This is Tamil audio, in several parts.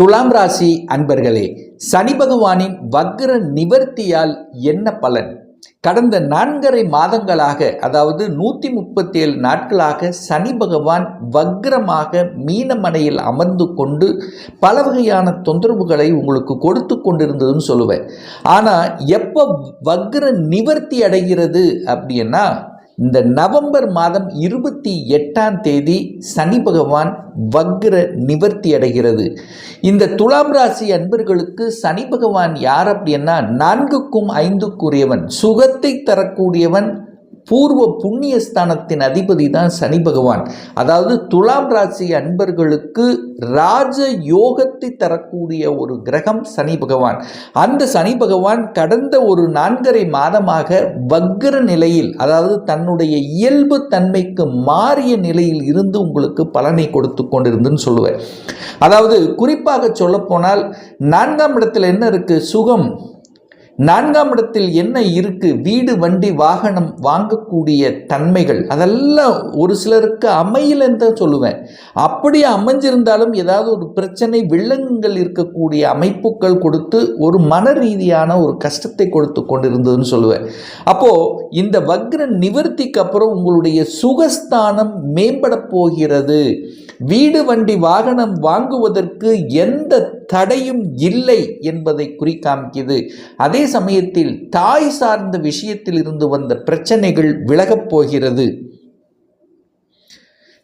துலாம் ராசி அன்பர்களே சனி பகவானின் வக்ர நிவர்த்தியால் என்ன பலன்? கடந்த நான்கரை மாதங்களாக அதாவது நூற்றி முப்பத்தி ஏழு நாட்களாக சனி பகவான் வக்ரமாக மீனமனையில் அமர்ந்து கொண்டு பல வகையான தொந்தரவுகளை உங்களுக்கு கொடுத்து கொண்டிருந்ததுன்னு சொல்லுவேன். ஆனால் எப்போ வக்ர நிவர்த்தி அடைகிறது அப்படின்னா இந்த நவம்பர் மாதம் இருபத்தி எட்டாம் தேதி சனி பகவான் வக்ர நிவர்த்தி அடைகிறது. இந்த துலாம் ராசி அன்பர்களுக்கு சனி பகவான் யார் அப்படின்னா நான்குக்கும் ஐந்துக்குரியவன் சுகத்தை தரக்கூடியவன் பூர்வ புண்ணியஸ்தானத்தின் அதிபதி தான் சனி பகவான். அதாவது துலாம் ராசி அன்பர்களுக்கு ராஜ யோகத்தை தரக்கூடிய ஒரு கிரகம் சனி பகவான். அந்த சனி பகவான் கடந்த ஒரு நான்கரை மாதமாக வக்ர நிலையில் அதாவது தன்னுடைய இயல்பு தன்மைக்கு மாறிய நிலையில் இருந்து உங்களுக்கு பலனை கொடுத்து கொண்டிருந்துன்னு சொல்லுவேன். அதாவது குறிப்பாக சொல்லப்போனால் நான்காம் இடத்துல என்ன இருக்கு? சுகம். நான்காம் இடத்தில் என்ன இருக்கு? வீடு வண்டி வாகனம் வாங்கக்கூடிய தன்மைகள். அதெல்லாம் ஒரு சிலருக்கு அமையலன்னு தான் சொல்லுவேன். அப்படியே அமைஞ்சிருந்தாலும் ஏதாவது ஒரு பிரச்சனை வில்லங்கள் இருக்கக்கூடிய அமைப்புகள் கொடுத்து ஒரு மன ரீதியான ஒரு கஷ்டத்தை கொடுத்து கொண்டிருந்ததுன்னு சொல்லுவேன். அப்போது இந்த வக்ர நிவர்த்திக்கு அப்புறம் உங்களுடைய சுகஸ்தானம் மேம்பட போகிறது. வீடு வண்டி வாகனம் வாங்குவதற்கு எந்த தடையும் இல்லை என்பதை குறிக்காமிக்குது அதே சமயத்தில் தாய் சார்ந்த விஷயத்தில் இருந்து வந்த பிரச்சனைகள் விலகப் போகிறது.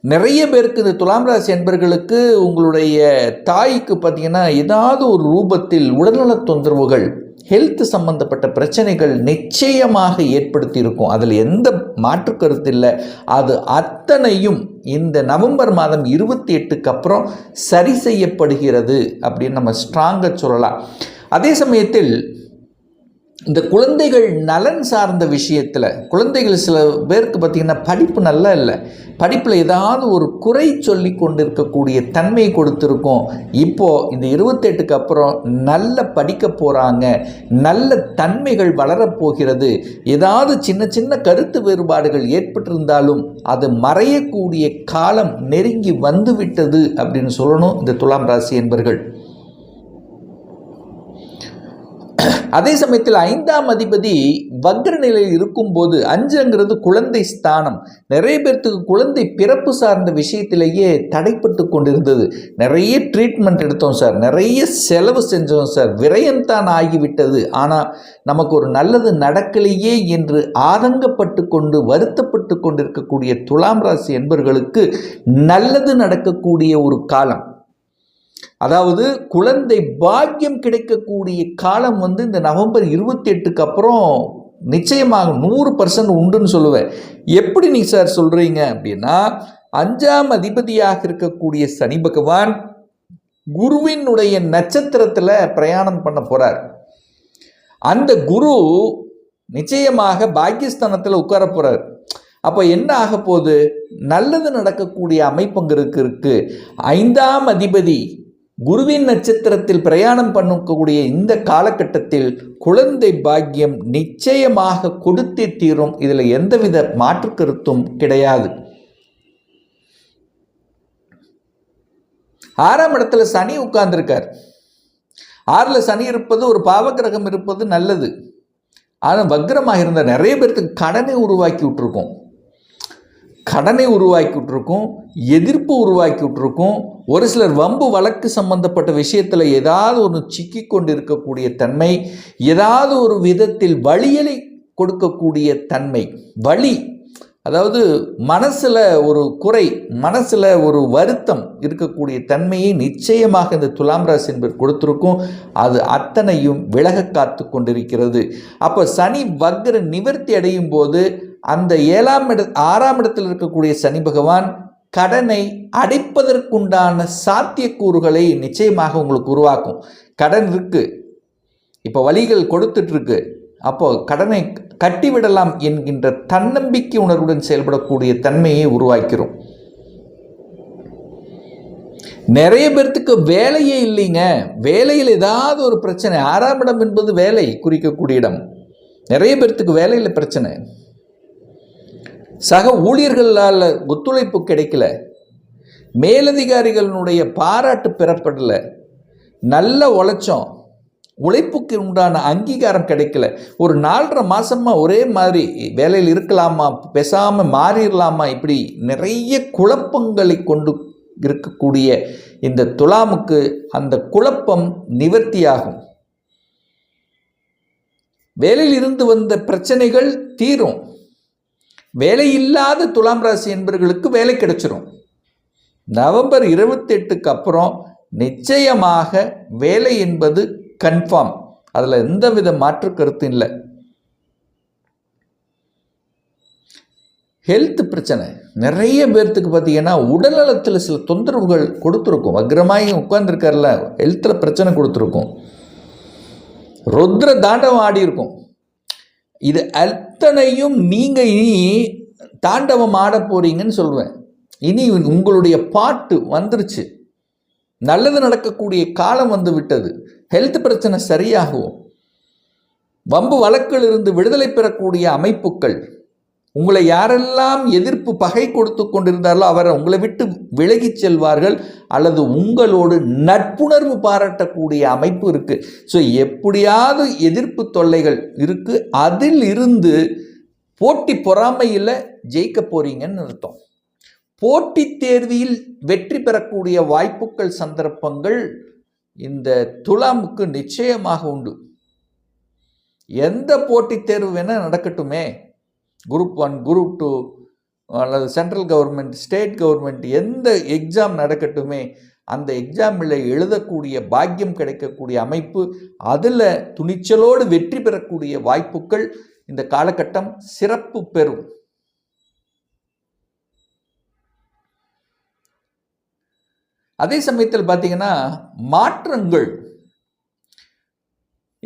நிறைய பேருக்கு இந்த துலாம் ராசி என்பர்களுக்கு உங்களுடைய தாய்க்கு பார்த்தீங்கன்னா ஏதாவது ஒரு ரூபத்தில் உடல்நலத் தொந்தரவுகள் ஹெல்த் சம்பந்தப்பட்ட பிரச்சனைகள் நிச்சயமாக ஏற்படுத்தியிருக்கும். அதில் எந்த மாற்று கருத்து இல்லை. அது அத்தனையும் இந்த நவம்பர் மாதம் இருபத்தி எட்டுக்கு அப்புறம் சரி செய்யப்படுகிறது அப்படின்னு நம்ம ஸ்ட்ராங்காக சொல்லலாம். அதே சமயத்தில் இந்த குழந்தைகள் நலன் சார்ந்த விஷயத்தில் குழந்தைகள் சில பேருக்கு பார்த்திங்கன்னா படிப்பு நல்லா இல்லை. படிப்பில் ஏதாவது ஒரு குறை சொல்லி கொண்டு இருக்கக்கூடிய தன்மையை கொடுத்துருக்கோம். இப்போது இந்த இருபத்தெட்டுக்கு அப்புறம் நல்ல படிக்க போகிறாங்க நல்ல தன்மைகள் வளரப்போகிறது ஏதாவது சின்ன சின்ன கருத்து வேறுபாடுகள் ஏற்பட்டிருந்தாலும் அது மறையக்கூடிய காலம் நெருங்கி வந்துவிட்டது அப்படின்னு சொல்லணும் இந்த துலாம் ராசி என்பர்கள். அதே சமயத்தில் ஐந்தாம் அதிபதி வக்ர நிலையில் இருக்கும்போது அஞ்சுங்கிறது குழந்தை ஸ்தானம். நிறைய பேர்த்துக்கு குழந்தை பிறப்பு சார்ந்த விஷயத்திலேயே தடைப்பட்டு கொண்டிருந்தது. நிறைய ட்ரீட்மெண்ட் எடுத்தோம் சார். நிறைய செலவு செஞ்சோம் சார். விரயம்தான் ஆகிவிட்டது. ஆனால் நமக்கு ஒரு நல்லது நடக்கலையே என்று ஆதங்கப்பட்டு கொண்டு வருத்தப்பட்டு கொண்டிருக்கக்கூடிய துலாம் ராசி என்பவர்களுக்கு நல்லது நடக்கக்கூடிய ஒரு காலம். அதாவது குழந்தை பாக்கியம் கிடைக்கக்கூடிய காலம் வந்து இந்த நவம்பர் இருபத்தி எட்டுக்கு அப்புறம் நிச்சயமாக நூறு பர்சன்ட் உண்டுன்னு சொல்லுவேன். எப்படி நீ சார் சொல்கிறீங்க அப்படின்னா அஞ்சாம் அதிபதியாக இருக்கக்கூடிய சனி பகவான் குருவினுடைய நட்சத்திரத்தில் பிரயாணம் பண்ண போகிறார் அந்த குரு நிச்சயமாக பாக்கியஸ்தானத்தில் உட்கார போகிறார் அப்போ என்ன ஆக போகுது? நல்லது நடக்கக்கூடிய அமைப்புங்கிறதுக்கு இருக்குது ஐந்தாம் அதிபதி குருவின் நட்சத்திரத்தில் பிரயாணம் பண்ணக்கூடிய இந்த காலகட்டத்தில் குழந்தை பாக்கியம் நிச்சயமாக கொடுத்தே தீரும். இதில் எந்தவித மாற்று கருத்தும் கிடையாது. ஆறாம் இடத்துல சனி உட்கார்ந்துருக்கார். ஆறில் சனி இருப்பது ஒரு பாவகிரகம் இருப்பது நல்லது. ஆனால் வக்ரமாக இருந்த நிறைய பேர்த்துக்கு கடனை உருவாக்கி விட்டுருக்கோம். கடனை உருவாக்கிட்டுருக்கும் எதிர்ப்பு உருவாக்கிட்டுருக்கும் ஒரு சிலர் வம்பு வழக்கு சம்பந்தப்பட்ட விஷயத்தில் ஏதாவது ஒன்று சிக்கி கொண்டு இருக்கக்கூடிய தன்மை ஏதாவது ஒரு விதத்தில் வழியலை கொடுக்கக்கூடிய தன்மை வழி அதாவது மனசில் ஒரு குறை மனசில் ஒரு வருத்தம் இருக்கக்கூடிய தன்மையை நிச்சயமாக இந்த துலாம் ராசி என்பது கொடுத்துருக்கும். அது அத்தனையும் விலக காத்து கொண்டிருக்கிறது. அப்போ சனி வக்ர நிவர்த்தி அடையும் போது அந்த ஏழாம் இட ஆறாம் இடத்தில் இருக்கக்கூடிய சனி பகவான் கடனை அடைப்பதற்குண்டான சாத்தியக்கூறுகளை நிச்சயமாக உங்களுக்கு உருவாக்கும். கடன் இருக்குது இப்போ வழிகள் கொடுத்துட்ருக்கு அப்போது கடனை கட்டிவிடலாம் என்கின்ற தன்னம்பிக்கை உணர்வுடன் செயல்படக்கூடிய தன்மையை உருவாக்கிறோம். நிறைய பேர்த்துக்கு வேலையே இல்லைங்க. வேலையில் ஏதாவது ஒரு பிரச்சனை. ஆறாம் இடம் என்பது வேலை குறிக்கக்கூடிய இடம். நிறைய பேர்த்துக்கு வேலையில் பிரச்சனை. சக ஊழியர்களால் ஒத்துழைப்பு கிடைக்கல. மேலதிகாரிகளினுடைய பாராட்டு பெறப்படலை. நல்ல உழைச்சோம். உழைப்புக்கு உண்டான அங்கீகாரம் கிடைக்கல. ஒரு நாலரை மாதமாக ஒரே மாதிரி வேலையில் இருக்கலாமா? பேசாமல் மாறிடலாமா? இப்படி நிறைய குழப்பங்களை கொண்டு இருக்கக்கூடிய இந்த துலாமுக்கு அந்த குழப்பம் நிவர்த்தியாகும். வேலையில் இருந்து வந்த பிரச்சனைகள் தீரும். வேலை இல்லாத துலாம் ராசி என்பவர்களுக்கு வேலை கிடைச்சிரும். நவம்பர் இருபத்தெட்டுக்கு அப்புறம் நிச்சயமாக வேலை என்பது கன்ஃபார்ம் அதில் எந்த வித மாற்று கருத்தும் இல்லை. ஹெல்த் பிரச்சனை. நிறைய பேர்த்துக்கு பார்த்தீங்கன்னா உடல்நலத்தில் சில தொந்தரவுகள் கொடுத்துருக்கும். வக்ரமாகி உட்காந்துருக்கார்ல ஹெல்த்தில் பிரச்சனை கொடுத்துருக்கும். ருத்ர தாண்டவம் ஆடி இருக்கும் இது அத்தனையும் நீங்கள் இனி தாண்டவம் ஆட போகிறீங்கன்னு சொல்லுவேன் இனி உங்களுடைய பாட்டு வந்துருச்சு. நல்லது நடக்கக்கூடிய காலம் வந்து விட்டது. ஹெல்த் பிரச்சனை சரியாகும். வம்பு வழக்கிலிருந்து விடுதலை பெறக்கூடிய அமைப்புகள் உங்களை யாரெல்லாம் எதிர்ப்பு பகை கொடுத்து கொண்டிருந்தார்களோ அவரை உங்களை விட்டு விலகி செல்வார்கள் அல்லது உங்களோடு நட்புணர்வு பாராட்டக்கூடிய அமைப்பு இருக்குது ஸோ எப்படியாவது எதிர்ப்பு தொல்லைகள் இருக்குது அதில் இருந்து போட்டி பொறாமையில் ஜெயிக்க போகிறீங்கன்னு அர்த்தம். போட்டித் தேர்வில் வெற்றி பெறக்கூடிய வாய்ப்புகள் சந்தர்ப்பங்கள் இந்த துலாமுக்கு நிச்சயமாக உண்டு. எந்த போட்டித் தேர்வு வேணால் நடக்கட்டுமே. குரூப் ஒன் குரூப் டூ அல்லது சென்ட்ரல் கவர்மெண்ட் ஸ்டேட் கவர்மெண்ட் எந்த எக்ஸாம் நடக்கட்டுமே அந்த எக்ஸாமில் எழுதக்கூடிய பாக்கியம் கிடைக்கக்கூடிய அமைப்பு அதில் துணிச்சலோடு வெற்றி பெறக்கூடிய வாய்ப்புகள் இந்த காலகட்டம் சிறப்பு பெறும். அதே சமயத்தில் பார்த்தீங்கன்னா மாற்றங்கள்.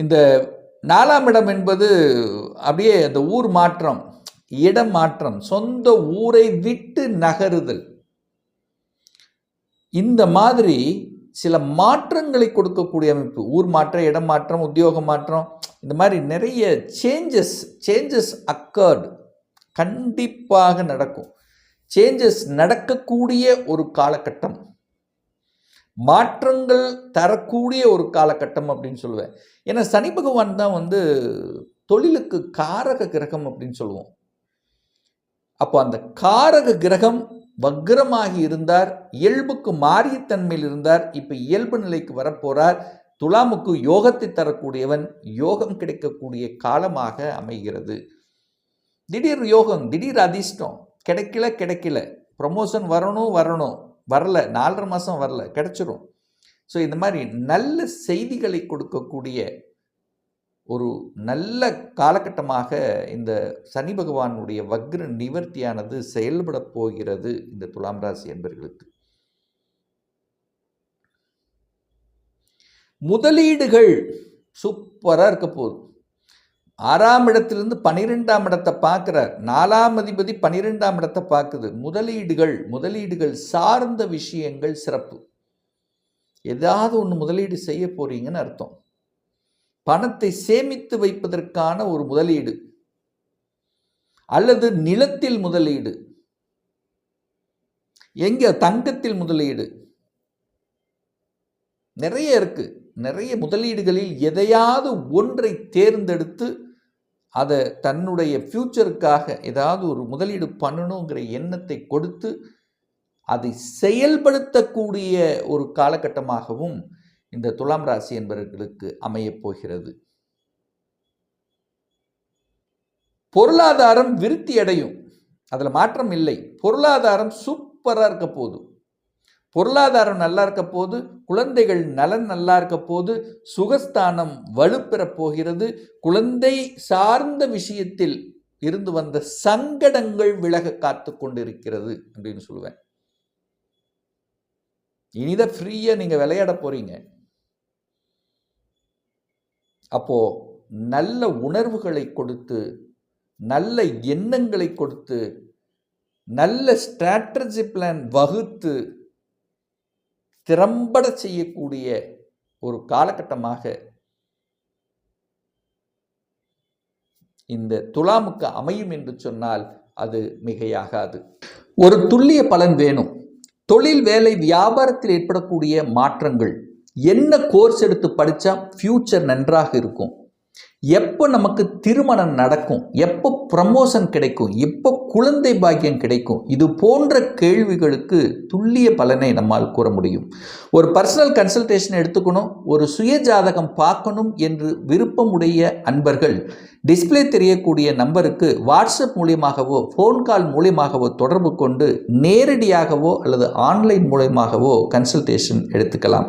இந்த நாலாம் இடம் என்பது அப்படியே அந்த ஊர் மாற்றம் இடம் மாற்றம் சொந்த ஊரை விட்டு நகருதல். இந்த மாதிரி சில மாற்றங்களை கொடுக்கக்கூடிய அமைப்பு ஊர் மாற்றம் இடம் மாற்றம் உத்தியோக மாற்றம் இந்த மாதிரி நிறைய சேஞ்சஸ் சேஞ்சஸ் அக்கர்டு கண்டிப்பாக நடக்கும். சேஞ்சஸ் நடக்கக்கூடிய ஒரு காலகட்டம். மாற்றங்கள் தரக்கூடிய ஒரு காலகட்டம் அப்படின்னு சொல்லுவேன். ஏன்னா சனி பகவான் தான் வந்து தொழிலுக்கு காரக கிரகம் அப்படின்னு சொல்லுவோம். அப்போ அந்த காரக கிரகம் வக்ரமாகி இருந்தார் இயல்புக்கு மாறிய தன்மையில் இருந்தார் இப்போ இயல்பு நிலைக்கு வரப்போகிறார் துலாமுக்கு யோகத்தை தரக்கூடியவன் யோகம் கிடைக்கக்கூடிய காலமாக அமைகிறது. திடீர் யோகம் திடீர் அதிர்ஷ்டம் கிடைக்கல கிடைக்கல ப்ரமோஷன் வரணும் வரணும். வரல நாலரை மாதம் வரல கிடச்சிரும். ஸோ இந்த மாதிரி நல்ல செய்திகளை கொடுக்கக்கூடிய ஒரு நல்ல காலகட்டமாக இந்த சனி பகவானுடைய வக்ர நிவர்த்தியானது செயல்பட போகிறது இந்த துலாம் ராசி என்பர்களுக்கு. முதலீடுகள் சூப்பராக இருக்க போகுது. ஆறாம் இடத்திலிருந்து பனிரெண்டாம் இடத்தை பார்க்குறார். நாலாம் அதிபதி பனிரெண்டாம் இடத்தை பார்க்குது. முதலீடுகள் முதலீடுகள் சார்ந்த விஷயங்கள் சிறப்பு. ஏதாவது ஒன்று முதலீடு செய்ய போறீங்கன்னு அர்த்தம். பணத்தை சேமித்து வைப்பதற்கான ஒரு முதலீடு. அல்லது நிலத்தில் முதலீடு. எங்கே? தங்கத்தில் முதலீடு. நிறைய இருக்குது நிறைய முதலீடுகளில் எதையாவது ஒன்றை தேர்ந்தெடுத்து அதை தன்னுடைய ஃப்யூச்சருக்காக ஏதாவது ஒரு முதலீடு பண்ணணுங்கிற எண்ணத்தை கொடுத்து அதை செயல்படுத்தக்கூடிய ஒரு காலகட்டமாகவும் இந்த துலாம் ராசி என்பவர்களுக்கு அமையப் போகிறது. பொருளாதாரம் விருத்தி அடையும். அதில் மாற்றம் இல்லை. பொருளாதாரம் சூப்பராக இருக்க போதும் பொருளாதாரம் நல்லா இருக்க போது குழந்தைகள் நலன் நல்லா இருக்க போது சுகஸ்தானம் வலுப்பெறப் போகிறது. குழந்தை சார்ந்த விஷயத்தில் இருந்து வந்த சங்கடங்கள் விலக காத்து கொண்டிருக்கிறது அப்படின்னு சொல்லுவேன். இனிதான் ஃப்ரீயாக நீங்கள் விளையாட போறீங்க. அப்போ நல்ல உணர்வுகளை கொடுத்து நல்ல எண்ணங்களை கொடுத்து நல்ல ஸ்ட்ராட்டஜி பிளான் வகுத்து திறம்பட செய்யக்கூடிய ஒரு காலகட்டமாக இந்த துலாமுக்கு அமையும் என்று சொன்னால் அது மிகையாகாது. ஒரு துல்லிய பலன் வேணும். தொழில் வேலை வியாபாரத்தில் ஏற்படக்கூடிய மாற்றங்கள். என்ன கோர்ஸ் எடுத்து படித்தா ஃப்யூச்சர் நன்றாக இருக்கும்? எப்போ நமக்கு திருமணம் நடக்கும் எப்போ ப்ரமோஷன் கிடைக்கும் எப்போ குழந்தை பாக்கியம் கிடைக்கும் இது போன்ற கேள்விகளுக்கு துல்லிய பலனை நம்மால் கூற முடியும். ஒரு பர்சனல் கன்சல்டேஷன் எடுத்துக்கணும் ஒரு சுய ஜாதகம் பார்க்கணும் என்று விருப்பமுடைய அன்பர்கள் டிஸ்பிளே தெரியக்கூடிய நம்பருக்கு வாட்ஸ்அப் மூலியமாகவோ ஃபோன் கால் மூலியமாகவோ தொடர்பு கொண்டு நேரடியாகவோ அல்லது ஆன்லைன் மூலியமாகவோ கன்சல்டேஷன் எடுத்துக்கலாம்.